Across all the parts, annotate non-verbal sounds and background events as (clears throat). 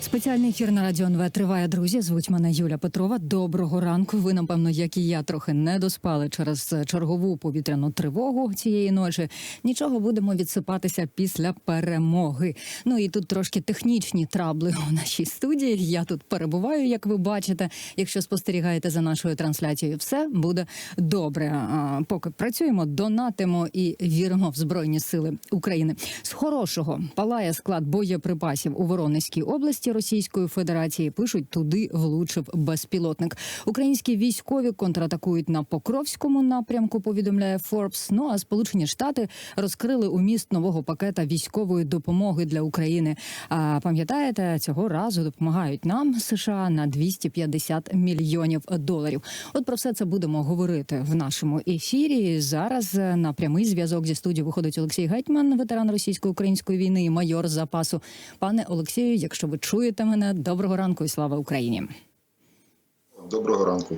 Спеціальний ефір на радіо НВ триває, друзі. Звуть мене Юля Петрова. Доброго ранку. Ви, напевно, як і я, трохи не доспали через чергову повітряну тривогу цієї ночі. Нічого будемо відсипатися після перемоги. Ну і тут трошки технічні трабли у нашій студії. Я тут перебуваю, як ви бачите. Якщо спостерігаєте за нашою трансляцією, все буде добре. А, поки працюємо, донатимо і віримо в збройні сили України. З хорошого палає склад боєприпасів у Воронезькій області Російської Федерації. Пишуть, туди влучив безпілотник. Українські військові контратакують на Покровському напрямку. Повідомляє Forbes. Ну а Сполучені Штати розкрили уміст нового пакета військової допомоги для України. А пам'ятаєте, цього разу допомагають нам США на 250 мільйонів доларів. От про все це будемо говорити в нашому ефірі. Зараз е, на прямий зв'язок зі студією виходить Олексій Гетьман, ветеран російсько-української війни і майор запасу. Пане Олексію, якщо ви чуєте мене, доброго ранку і слава Україні. Доброго ранку.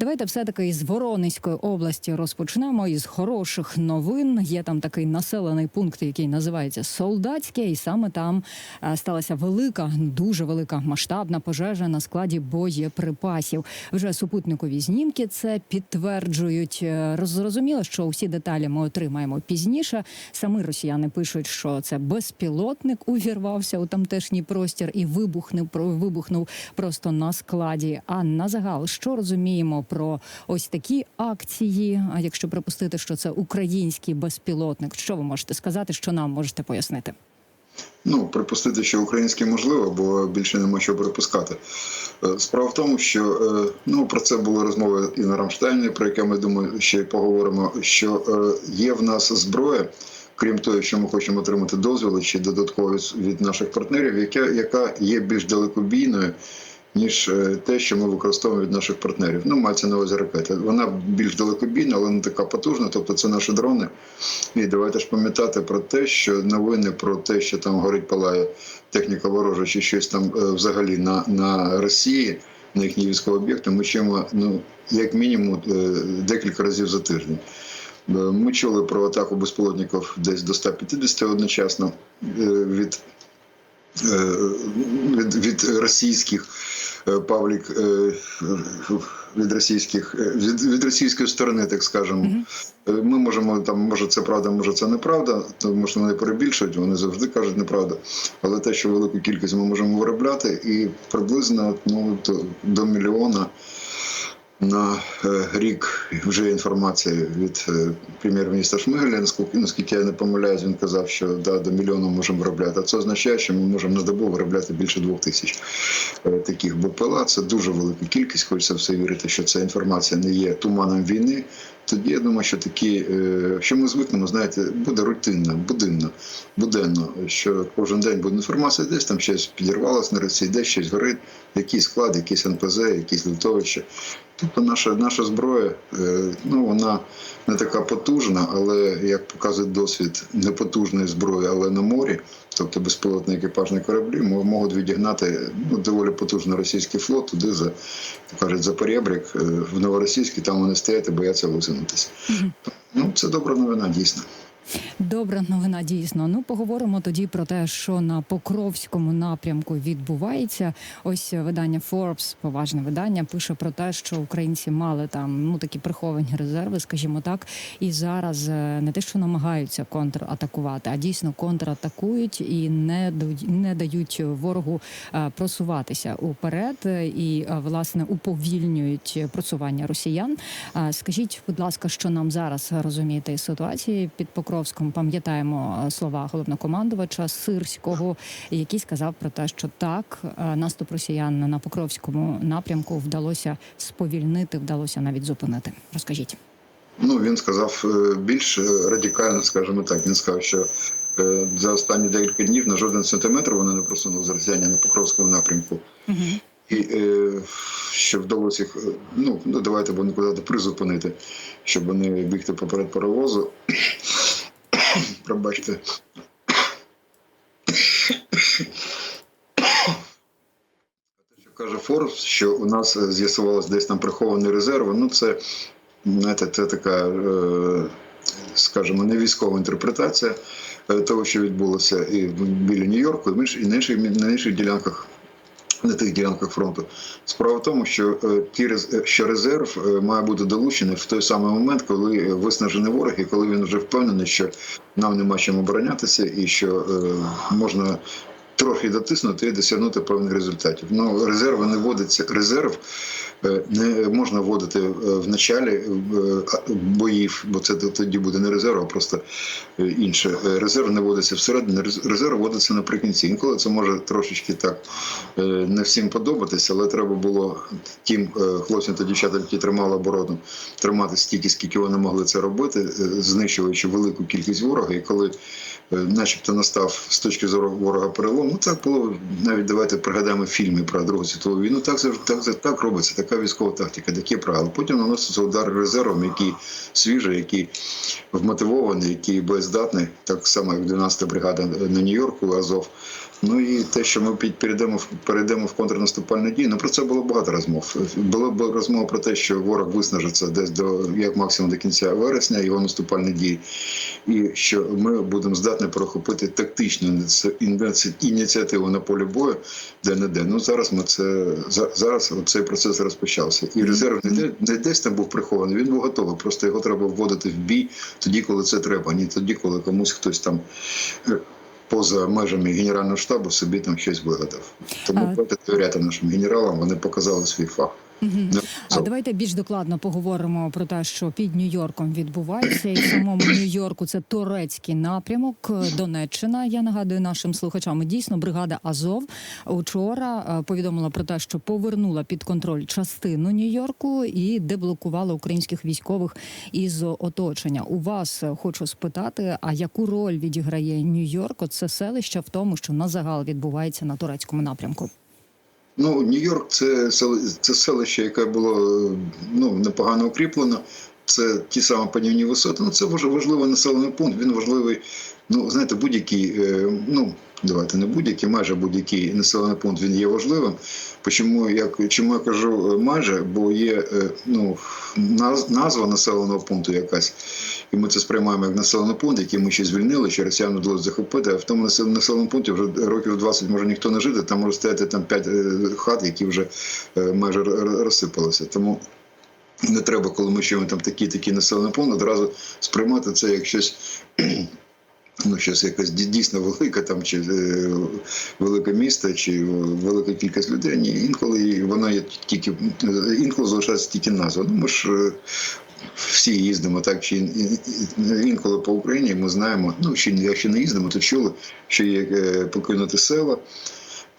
Давайте все таки із Воронезької області розпочнемо із хороших новин. Є там такий населений пункт, який називається Солдатське, і саме там е, сталася велика, дуже велика масштабна пожежа на складі боєприпасів. Вже супутникові знімки це підтверджують. Е, Зрозуміло, що усі деталі ми отримаємо пізніше. Самі росіяни пишуть, що це безпілотник увірвався у тамтешній простір і вибухнув вибухнув просто на складі. А на загал, що розуміємо про ось такі акції? А якщо припустити, що це український безпілотник, що ви можете сказати, що нам можете пояснити? Ну, припустити, що українське можливо, бо більше нема що припускати. Е, Справа в тому, що е, ну про це були розмови і на Рамштайні, про яке ми думаю, ще й поговоримо. Що е, є в нас зброя, крім того, що ми хочемо отримати дозволи чи додаткові від наших партнерів, яка, яка є більш далекобійною. Ніж е, те, що ми використовуємо від наших партнерів. Ну, мається на увазі ракети. Вона більш далекобійна, але не така потужна. Тобто це наші дрони. І давайте ж пам'ятати про те, що новини про те, що там горить палає техніка ворожа, чи щось там е, взагалі на, на Росії, на їхні військові об'єкти, ми чуємо ну, як мінімум е, декілька разів за тиждень. Ми чули про атаку безпілотників десь до 150 одночасно від від, від російських Павлік е, від російських е, від, від російської сторони, так скажемо. Е, Ми можемо там, може це правда, може це неправда, тому що вони перебільшують, вони завжди кажуть неправду. Але те, що велику кількість ми можемо виробляти, і приблизно ну, до, до мільйона на е, рік вже інформація від е, прем'єр-міністра Шмигаля. Наскільки, я не помиляюсь, він казав, що да, до мільйона можемо виробляти. А це означає, що ми можемо на добу виробляти більше двох тисяч е, таких БПЛА. Це дуже велика кількість. Хочеться все вірити, що ця інформація не є туманом війни. Тоді я думаю, що такі, що ми звикнемо, знаєте, буде рутинно, будинно, буденно, що кожен день буде інформація, десь там щось підірвалося на Росії, десь щось горить, якийсь склад, якийсь НПЗ, якісь литовище. Тобто наша, наша зброя, е, ну вона не така потужна, але як показує досвід непотужної зброї, але на морі, тобто безпілотні екіпажні кораблі, можуть відігнати ну, доволі потужний російський флот туди за кажуть, за поребрик е, в новоросійській, там вони стоять і бояться висунутися. Ну це добра новина, дійсно. Добра новина дійсно. Ну поговоримо тоді про те, що на Покровському напрямку відбувається. Ось видання Forbes, поважне видання, пише про те, що українці мали там ну такі приховані резерви, скажімо так, і зараз е, не те, що намагаються контратакувати, а дійсно контратакують і не не дають ворогу е, просуватися уперед е, і власне уповільнюють просування росіян. Скажіть, будь ласка, що нам зараз розуміти із ситуації під Покровськом? Пам'ятаємо е, слова головнокомандувача Сирського, який сказав про те, що так е, наступ росіян на Покровському напрямку вдалося сповільнити, вдалося навіть зупинити. Розкажіть. Ну він сказав е, більш радикально, скажімо так. Він сказав, що за останні декілька днів на жоден сантиметр вони не просунув з росіяння на Покровському напрямку. Угу. І е, що вдалося їх, ну, ну давайте будемо казати, призупинити, щоб вони бігти поперед паровозу. Пробачте. Що каже Форбс, що у нас е, з'ясувалось десь там приховані резерви. Ну, це, знаєте, це така е, скажімо, не військова інтерпретація е, того, що відбулося і біля Нью-Йорку, і на інших, на інших ділянках. На тих ділянках фронту. Справа в тому, що е, ті е, що резерв е, має бути долучений в той самий момент, коли виснажений ворог, і коли він вже впевнений, що нам нема чим оборонятися, і що можна трохи дотиснути і досягнути певних результатів. Ну резерви не вводиться. Резерв е, не можна вводити е, в началі е, боїв, бо це тоді буде не резерв, а просто інше. Резерв не вводиться всередині, резерв вводиться наприкінці. Інколи це може трошечки так не всім подобатися, але треба було тим хлопцям та дівчатам, які тримали оборону, тримати стільки, скільки вони могли це робити, знищуючи велику кількість ворога. І коли начебто настав з точки зору ворога перелом, ну так було навіть давайте пригадаємо фільми про Другу світову війну. Так це так, так, робиться, така військова тактика, такі правила. Потім наноситься удар резервом, який свіжий, який вмотивований, який боєздатний, так само як 12-та бригада на Нью-Йорку, Азов. Ну і те, що ми перейдемо в перейдемо в контрнаступальні дії. Ну про це було багато розмов. Було б розмова про те, що ворог виснажиться десь до як максимум до кінця вересня, його наступальні дії, і що ми будемо здатні перехопити тактичну ініці- ініці- ініціативу на полі бою, де не де. Ну зараз ми це за- зараз цей процес розпочався. І резерв не, де- не десь там був прихований. Він був готовий. Просто його треба вводити в бій тоді, коли це треба, не тоді, коли комусь хтось там. Поза межами генерального штабу собі там щось вигадав. Тому А- довіряти нашим генералам, вони показали свій фах. А давайте більш докладно поговоримо про те, що під Нью-Йорком відбувається, і в самому Нью-Йорку це турецький напрямок, Донеччина. Я нагадую нашим слухачам. Дійсно, бригада Азов учора е, повідомила про те, що повернула під контроль частину Нью-Йорку і деблокувала українських військових із оточення. У вас е, хочу спитати, а яку роль відіграє Нью-Йорк? Це селище в тому, що на загал відбувається на турецькому напрямку. Ну, Нью-Йорк це, це селище, яке було ну, непогано укріплено. Це ті самі панівні висоти. Ну, це важ- важливий населений пункт. Він важливий. Ну, знаєте, будь-який, е, ну давайте не будь-який, майже будь-який населений пункт він є важливим. Чому я, чому я кажу е, майже? Бо є е, ну, назва населеного пункту якась, і ми це сприймаємо як населений пункт, який ми ще звільнили, що росіян вдалося захопити. А в тому населеному пункті вже років 20 може ніхто не жити. Там може стояти там 5 хат, які вже майже розсипалися. Тому не треба, коли ми чуємо там такий такий населений пункт, одразу сприймати це як щось. Ну, щось якась дій- дійсно велика там чи е, велике місто, чи велика кількість людей. Ні, інколи вона є тільки е, інколи залишається тільки назва. Ну ми ж е, всі їздимо так, чи ін- ін- інколи по Україні ми знаємо. Ну ще якщо не їздимо, то чули, що є покинути села.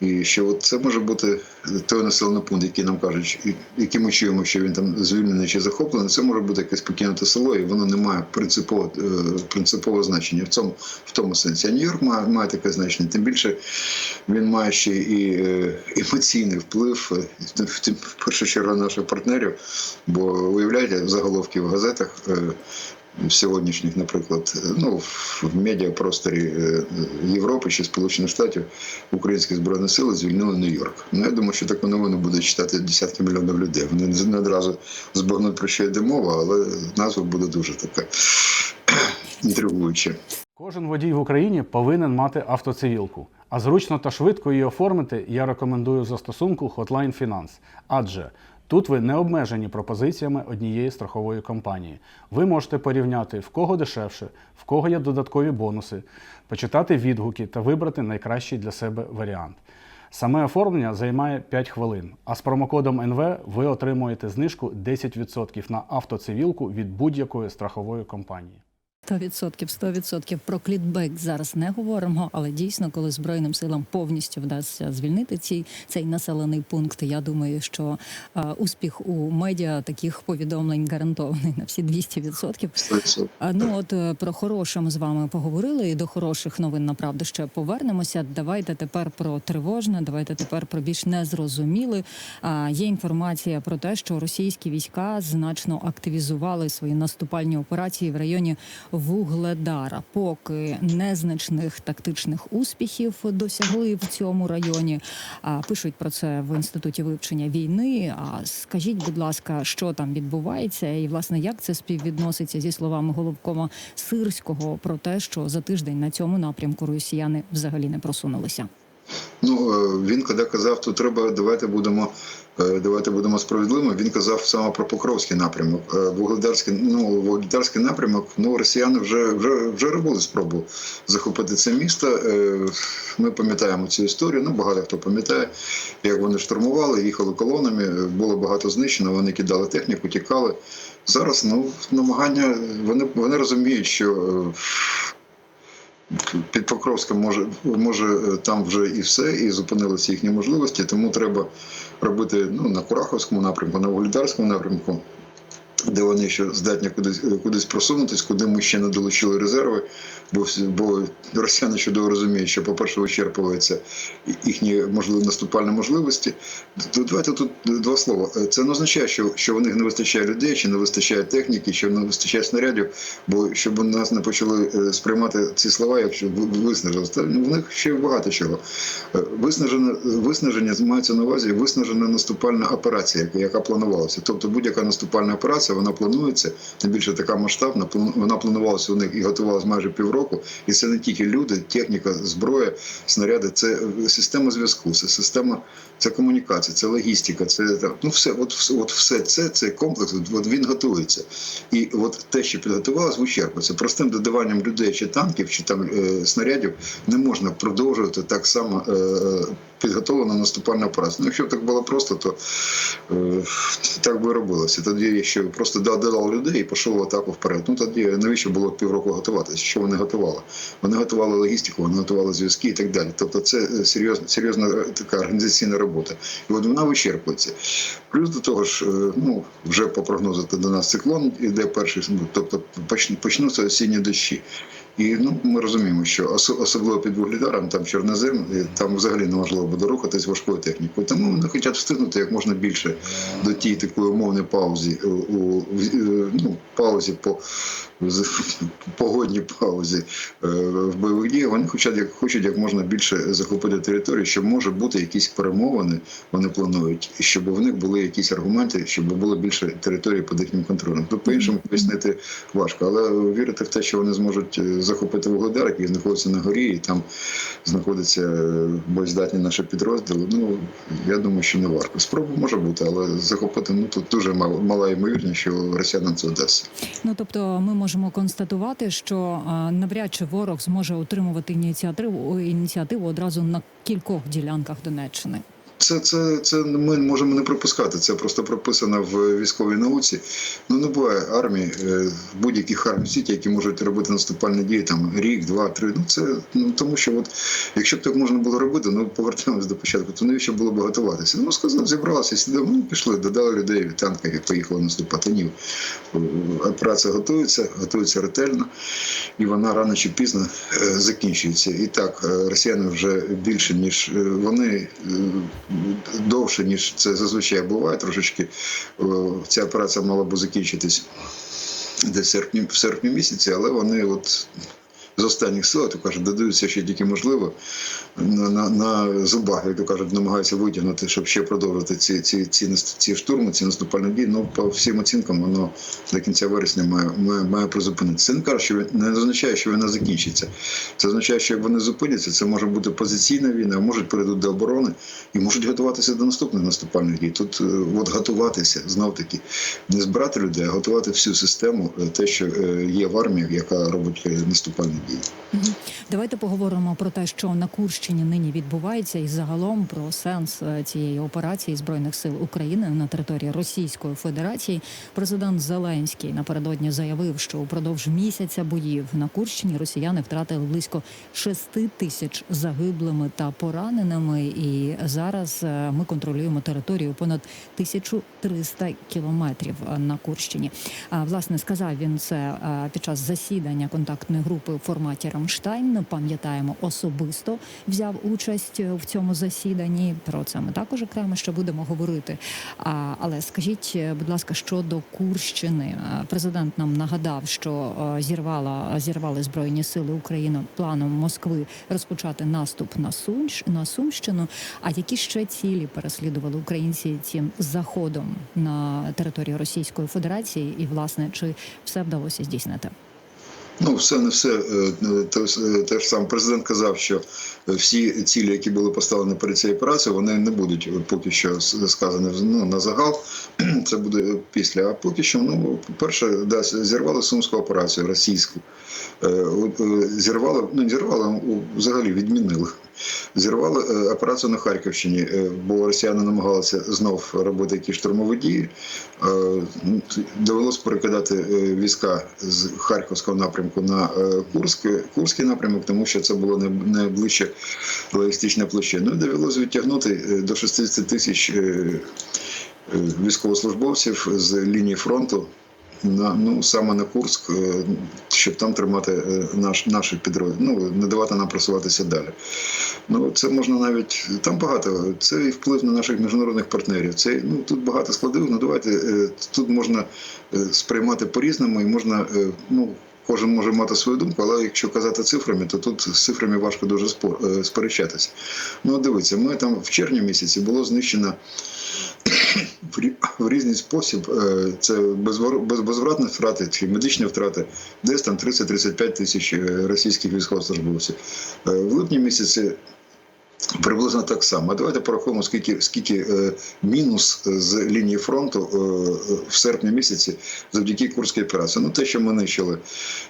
І що от це може бути той населений пункт, який нам кажуть, який ми чуємо, що він там звільнений чи захоплений, це може бути якесь покинуте село, і воно не має принципового, е, принципового значення в цьому в тому сенсі. А Нью-Йорк має, має таке значення. Тим більше він має ще і е, емоційний вплив, е, тим- в першу чергу наших партнерів. Бо уявляєте, заголовки в газетах. Е, Сьогоднішніх, наприклад, е, ну в медіапросторі е, Європи чи Сполучених Штатів українські збройні сили звільнили Нью-Йорк. Ну я думаю, що таку новину буде читати десятки мільйонів людей. Вони не одразу збагнуть про що йде мова, але назва буде дуже така (clears throat) інтригуюча. Кожен водій в Україні повинен мати автоцивілку. А зручно та швидко її оформити я рекомендую застосунку Hotline Finance. Адже тут ви не обмежені пропозиціями однієї страхової компанії. Ви можете порівняти в кого дешевше, в кого є додаткові бонуси, почитати відгуки та вибрати найкращий для себе варіант. Саме оформлення займає 5 хвилин, а з промокодом НВ ви отримуєте знижку 10% на автоцивілку від будь-якої страхової компанії. 100%, 100% про клітбек зараз не говоримо, але дійсно, коли збройним силам повністю вдасться звільнити цей, цей населений пункт, я думаю, що а, успіх у медіа таких повідомлень гарантований на всі 200%. Це- А, Ну от е, про хороше ми з вами поговорили, і до хороших новин направду ще повернемося. Давайте тепер про тривожне, давайте тепер про більш незрозуміле. А, Є інформація про те, що російські війська значно активізували свої наступальні операції в районі Вугледара. Поки незначних тактичних успіхів досягли в цьому районі. Пишуть про це в інституті вивчення війни. А скажіть, будь ласка, що там відбувається, і власне як це співвідноситься зі словами головкома Сирського про те, що за тиждень на цьому напрямку росіяни взагалі не просунулися. Ну е, він коли казав, то треба давайте будемо. Е, Давайте будемо справедливими. Він казав саме про Покровський напрямок. Е, Вугледарський, ну Вугледарський напрямок. Ну росіяни вже вже вже робили спробу захопити це місто. Е, Ми пам'ятаємо цю історію. Ну багато хто пам'ятає, як вони штурмували, їхали колонами. Було багато знищено. Вони кидали техніку, тікали. Зараз ну намагання. Вони вони розуміють, що. під Покровськом може, може там вже і все, і зупинилися їхні можливості, тому треба робити ну, на Кураховському напрямку, на Вугледарському напрямку, де вони ще здатні кудись, кудись просунутись, куди ми ще не долучили резерви, бо, бо росіяни чудово розуміють, що, по-перше, вичерпуються їхні можливі наступальні можливості. То Давайте тут два слова. Це не означає, що, що в них не вистачає людей, чи не вистачає техніки, чи не вистачає снарядів, бо щоб нас не почали е, сприймати ці слова, якщо виснажили. Ну, В них ще багато чого. Е, виснаження мається на увазі виснажена наступальна операція, яка планувалася. Тобто будь-яка наступальна операція, вона планується, тим більше така масштабна, вона планувалася у них і готувалася майже півроку. І це не тільки люди, техніка, зброя, снаряди, це е, система зв'язку, це система, це комунікація, це логістика, це ну все, от, от все це, цей комплекс, от, він готується. І от те, що підготувалось, вичерпується. Простим додаванням людей чи танків, чи там е, снарядів не можна продовжувати так само е, підготовлену наступальну операцію. Ну, якщо б так було просто, то е, так би робилося. Тоді якщо просто да- додали людей і пішов в атаку вперед. Ну тоді навіщо було півроку готуватися? Що вони готували? Вони готували логістику, вони готували зв'язки і так далі. Тобто це серйозна, серйозна е, така організаційна робота. І от вона вичерпується. Плюс до того ж, е, ну вже по прогнозу до нас циклон іде перший, ну, тобто почнуться осінні дощі. І ну ми розуміємо, що осо- особливо під вугледаром, там чорнозем, там взагалі неможливо буде рухатись важкою технікою. Тому вони хочуть встигнути як можна більше до тієї такої умовної паузі у, у е, ну, паузі по (laughs) погодній паузі е, в бойових діях. Вони хочуть як хочуть як можна більше захопити територію, щоб може бути якісь перемовини. Вони планують, щоб в них були якісь аргументи, щоб було більше території під їхнім контролем. Тут по-іншому пояснити важко, але вірити в те, що вони зможуть е, захопити Вугледар, який знаходиться на горі, і там знаходяться е, боєздатні наші підрозділи. Ну я думаю, що не варто. Спроба може бути, але захопити ну тут дуже мала ймовірність, що росіянам це вдасться. Ну тобто, ми можемо констатувати, що а, навряд чи ворог зможе отримувати ініціативу ініціативу одразу на кількох ділянках Донеччини. Це, це, це ми можемо не припускати. Це просто прописано в військовій науці. Ну не буває армії, е, будь-яких армій світі, які можуть робити наступальні дії там рік, два, три. Ну це ну тому, що от якщо б так можна було робити, ну повертаємось до початку, то навіщо було б готуватися? Ну сказав, зібралися, сидимо, ну пішли, додали людей в танках і поїхали наступати. Ні, операція готується, готується ретельно, і вона рано чи пізно е, закінчується. І так, е, росіяни вже більше ніж е, вони. Е, довше, ніж це зазвичай буває. Трошечки ця операція мала би закінчитись десь в серпні місяці, але вони от. З останніх сил, то кажуть, додаються ще тільки можливо на, на, на зубах, як то кажуть, намагаються витягнути, щоб ще продовжити ці, ці, ці, ці штурми, ці наступальні дії. Ну, по всім оцінкам, воно до кінця вересня має, має, має призупинитися. Це не каже, що він- не означає, що вона закінчиться. Це означає, що як вони зупиняться, це може бути позиційна війна, можуть перейдуть до оборони і можуть готуватися до наступних наступальних дій. Тут е, от готуватися знов таки не збирати людей, а готувати всю систему, е, те, що е, є в армії, яка робить наступальні Мгм. Давайте поговоримо про те, що на Курщині нині відбувається, і загалом про сенс е, цієї операції збройних сил України на території Російської Федерації. Президент Зеленський напередодні заявив, що упродовж місяця боїв на Курщині росіяни втратили близько 6 тисяч загиблими та пораненими. І зараз е, ми контролюємо територію понад 1300 кілометрів е, на Курщині. А власне сказав він це під час засідання контактної групи в форматі Рамштайн. Пам'ятаємо, особисто взяв участь в цьому засіданні. Про це ми також окремо ще будемо говорити. А, але скажіть, будь ласка, щодо Курщини, Е, президент нам нагадав, що е, зірвала зірвали збройні сили України планом Москви розпочати наступ на Сумщ на Сумщину. А які ще цілі переслідували українці цим заходом на територію Російської Федерації? І власне чи все вдалося здійснити? Ну, все не все. Е, Те, те ж саме президент казав, що всі цілі, які були поставлені перед цією операцією, вони не будуть поки що сказані ну, на загал. (clears throat) Це буде після. А поки що, ну, по-перше, да, зірвали сумську операцію російську. Е, е, Зірвали, ну, зірвали, взагалі відмінили. Зірвали е, операцію на Харківщині, бо росіяни намагалися знов робити якісь штурмові дії. Ну, Довелося перекидати війська з Харківського напрямку на е, Курськ, Курський напрямок, тому що це було найближче логістичне площа. Ну і довелося відтягнути до 60 тисяч військовослужбовців з лінії фронту. На ну саме на Курськ, е, щоб там тримати е, наш наші підрозділи, ну не давати нам просуватися далі. Ну це можна навіть там багато. Це і вплив на наших міжнародних партнерів. Це ну тут багато складів. Ну давайте е, тут можна сприймати по-різному, і можна ну. Кожен може мати свою думку, але якщо казати цифрами, то тут з цифрами важко дуже е, сперечатися. Ну, дивіться, ми там в червні місяці було знищено (coughs) в різний спосіб. е, Це безвратні втрати чи медичні втрати, десь там 30-35 тисяч е, російських військовослужбовців. В липні місяці приблизно так само. Давайте порахуємо, скільки, скільки е, мінус з лінії фронту е, в серпні місяці завдяки Курській операції. Ну, те, що ми нищили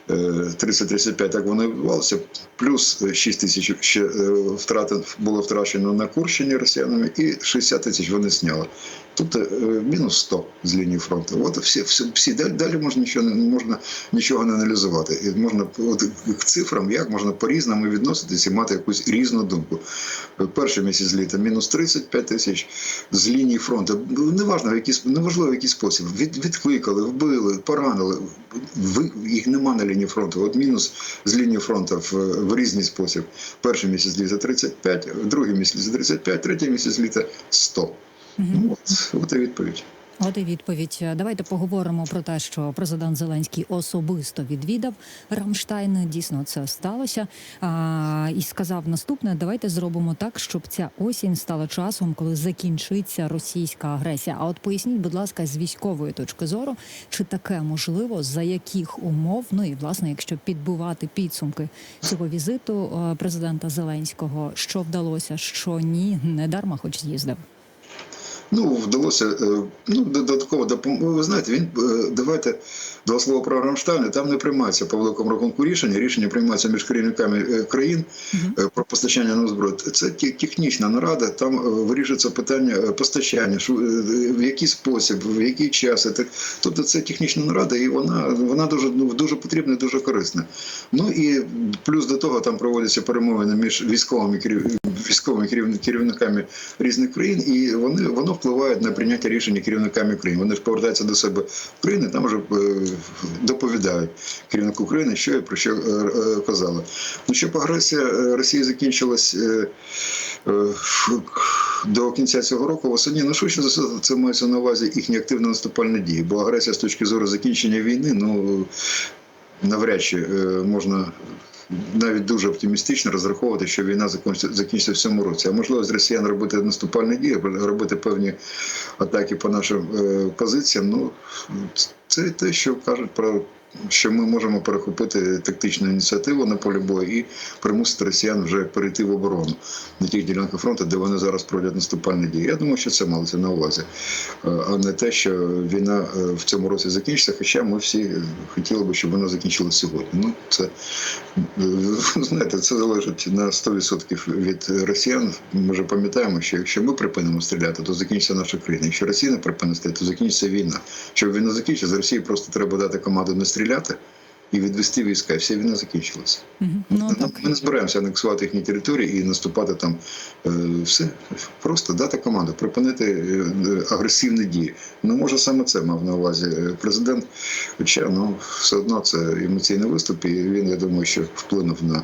е, 30-35, так воно і відбувалося, плюс 6 тисяч ще е, втрати було втрачено на Курщині росіянами, і 60 тисяч вони зняли. Тобто е, мінус 100 з лінії фронту. От всі, всі, всі далі, далі можна нічого не можна нічого не аналізувати. І можна от, к цифрам, як можна по-різному відноситися і мати якусь різну думку. Перший місяць літа мінус 35 тисяч з лінії фронту. Неважно, в який, неважливо, в який спосіб. Від, відкликали, вбили, поранили. Ви, їх нема на лінії фронту. От мінус з лінії фронту в, в різний спосіб. Перший місяць літа 35, другий місяць 35, третій місяць літа 100. Ну, от, от і відповідь. От і відповідь. Давайте поговоримо про те, що президент Зеленський особисто відвідав Рамштайн. Дійсно, це сталося. А, і сказав наступне: давайте зробимо так, щоб ця осінь стала часом, коли закінчиться російська агресія. А от поясніть, будь ласка, з військової точки зору, чи таке можливо, за яких умов, ну і власне, якщо підбивати підсумки цього візиту е, президента Зеленського, що вдалося, що ні, не дарма, хоч з'їздив. Ну, вдалося е, ну, додатково допомогу. Ви знаєте, він е, давайте два слова про Рамштайн. Там не приймається по великому рахунку рішення. Рішення приймається між керівниками е, країн про постачання на зброю. Це технічна нарада. Там вирішується питання постачання, в який спосіб, в який час. Тобто це технічна нарада, і вона вона дуже ну, дуже потрібна, і дуже корисна. Ну і плюс до того там проводяться перемовини між військовими керів- військовими керів- керівниками різних країн, і вони воно впливає на прийняття рішення керівниками країн. Вони ж повертаються до себе в країни, там вже е, доповідають керівнику України, що і про що е, е, казали. Ну щоб агресія Росії закінчилась. До кінця цього року восені, ну швидше за це мається на увазі їхні активні наступальні дії. Бо агресія з точки зору закінчення війни, ну навряд чи можна навіть дуже оптимістично розраховувати, що війна закінчиться, в цьому році. А можливо, з росіян робити наступальні дії, робити певні атаки по нашим е, позиціям. Ну це те, що кажуть про. Що ми можемо перехопити тактичну ініціативу на полі бою і примусити росіян вже перейти в оборону на тих ділянках фронту, де вони зараз проводять наступальні дії. Я думаю, що це малося на увазі, Е, а не те, що війна е, в цьому році закінчиться. Хоча ми всі хотіли би, щоб вона закінчилася сьогодні. Ну це е, (laughs) знаєте, це залежить на 100% від росіян. Ми вже пам'ятаємо, що якщо ми припинимо стріляти, то закінчиться наша країна. Якщо Росія не припинить стріляти, то закінчиться війна. Щоб війна закінчиться, з Росії просто треба дати команду не стріляти стріляти і відвести війська. Вся війна закінчилася. Мгм. Ну так. Ми не збираємося анексувати їхні території і наступати там. Е, Все просто дати команду, припинити е, агресивні дії. Ну може саме це мав на увазі е, президент. Хоча ну все одно це емоційний виступ, і він, я думаю, що вплинув на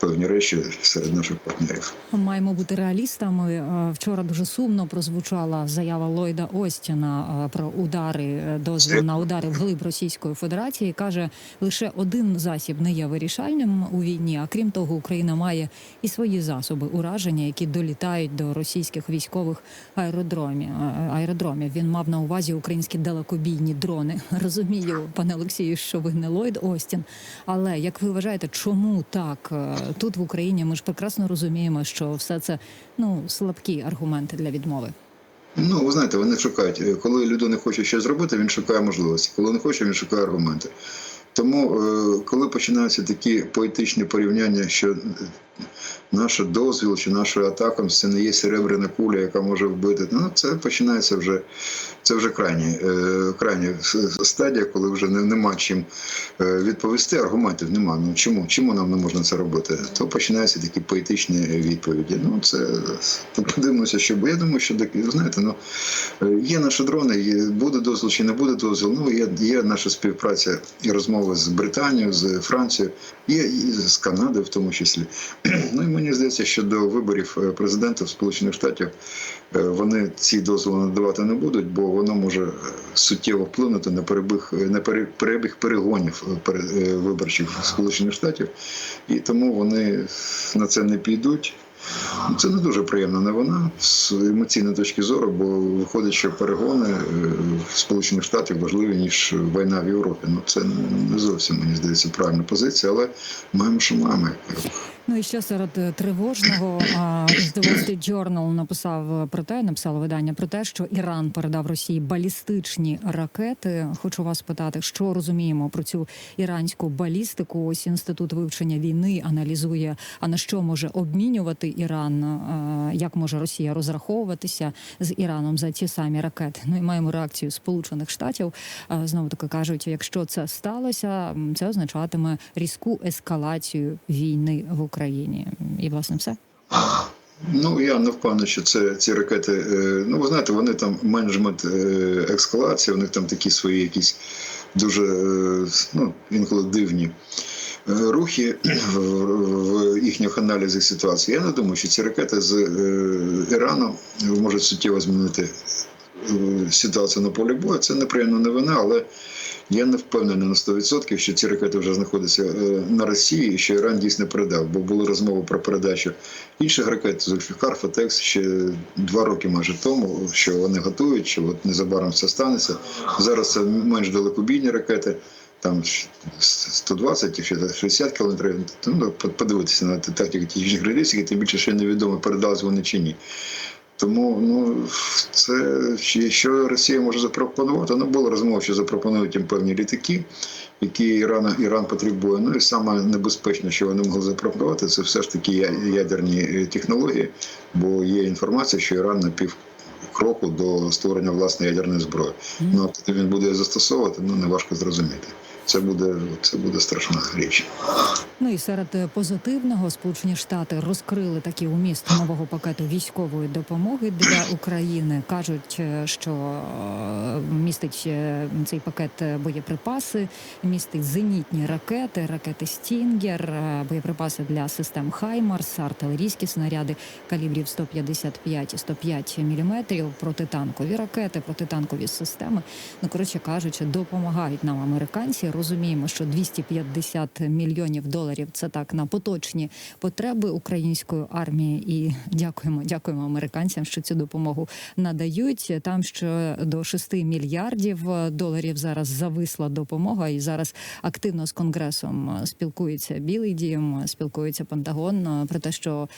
певні речі серед наших партнерів. Маємо бути реалістами. Вчора дуже сумно прозвучала заява Ллойда Остіна про удари, дозвіл на удари в глиб Російської Федерації. каже, лише один засіб не є вирішальним у війні. А крім того, Україна має і свої засоби ураження, які долітають до російських військових аеродромів. аеродромів. Він мав на увазі українські далекобійні дрони. (laughs) Розумію, пане Олексію, що ви не Ллойд Остін. Але як ви вважаєте, чому так Е, тут в Україні? Ми ж прекрасно розуміємо, що все це ну слабкі аргументи для відмови. Ну, ви знаєте, вони шукають. Коли людина хоче щось зробити, він шукає можливості. Коли не хоче, він шукає аргументи. Тому, е, коли починаються такі поетичні порівняння, що наш дозвіл чи наша атака це не є серебряна куля, яка може вбити, ну це починається вже. Це вже крайні, е, крайня стадія, коли вже не, нема чим е, відповісти. Аргументів нема. Ну чому? Чому нам не можна це робити? То починаються такі поетичні відповіді. Ну це подивимося, що бо я думаю, що такі, знаєте, ну е, є наші дрони, є, буде дозвіл чи не буде дозвіл. Ну є, є наша співпраця і розмови з Британією, з Францією, є і з Канадою в тому числі. Ну і мені здається, що до виборів е, президента в Сполучених Штатів е, вони ці дозволи надавати не будуть, бо воно може е, суттєво вплинути на перебіг на пере- перебіг перегонів виборчих Сполучених Штатів, і тому вони на це не підуть. Це не дуже приємна новина з емоційної точки зору, бо виходить, що перегони е, Сполучених Штатів важливі ніж війна в Європі. Ну це не зовсім мені здається правильна позиція, але маємо, що маємо. Ну і ще серед е, тривожного The Journal написав про те, написало видання про те, що Іран передав Росії балістичні ракети. Хочу вас питати, що розуміємо про цю іранську балістику. Ось інститут вивчення війни аналізує, а на що може обмінювати Іран, як може Росія розраховуватися з Іраном за ті самі ракети. Ну і маємо реакцію Сполучених Штатів. Знову таки кажуть, якщо це сталося, це означатиме різку ескалацію війни в Україні. І власне все. Ну я не впевнений, що це ці ракети. е, Ну ви знаєте, вони там менеджмент е, ескалації, у них там такі свої якісь дуже е, ну, інколи дивні. Е, Рухи (clears throat) в, їхніх аналізах ситуації. Я не думаю, що ці ракети з е, Ірану можуть суттєво змінити е, ситуацію на полі бою. Це неприємна новина, але я не впевнений на 100%, що ці ракети вже знаходяться на Росії і що Іран дійсно передав, бо були розмови про передачу інших ракет Зульфікар, Фатекс ще два роки майже тому, що вони готують, що от незабаром це станеться. Зараз це менш далекобійні ракети. Там 120 чи 60 кілометрів. Ну, подивитися на тактику тієї реалістики, тим більше ще невідомо, передали вони чи ні. Тому ну це що Росія може запропонувати. Ну було розмова, що запропонують їм певні літаки, які Іран, Іран потребує. Ну і саме небезпечне, що вони могли запропонувати, це все ж таки ядерні е, технології, бо є інформація, що Іран на пів. Кроку до створення власної ядерної зброї. Ну а коли він буде застосовувати, ну неважко зрозуміти. Це буде це буде страшна річ. Ну і серед е, позитивного Сполучені Штати розкрили такі уміст нового пакету військової допомоги для (coughs) України. кажуть, е, що е, містить цей пакет боєприпаси, містить зенітні ракети, ракети Стінгер, боєприпаси для систем Хаймарс, артилерійські снаряди калібрів 155 і 105 міліметрів, протитанкові ракети, протитанкові системи. Ну коротше кажучи, допомагають нам американці. Розуміємо, що 250 мільйонів доларів це так на поточні потреби української армії. І дякуємо, дякуємо американцям, що цю допомогу надають. Там ще до 6 мільярдів доларів зараз зависла допомога, і зараз активно з конгресом спілкується Білий Дім, спілкується Пентагон про те, що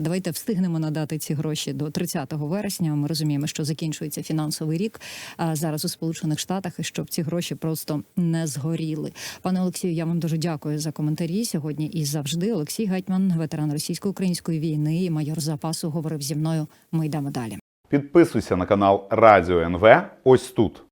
давайте встигнемо надати ці гроші до 30 вересня. Ми розуміємо, що закінчується фінансовий рік зараз у Сполучених Штатах, і щоб ці гроші просто не згоріли. Пане Олексію, я вам дуже дякую за коментарі сьогодні і завжди. Олексій Гетьман, ветеран російсько-української війни і майор запасу, говорив зі мною. Ми йдемо далі. Підписуйся на канал Радіо НВ ось тут.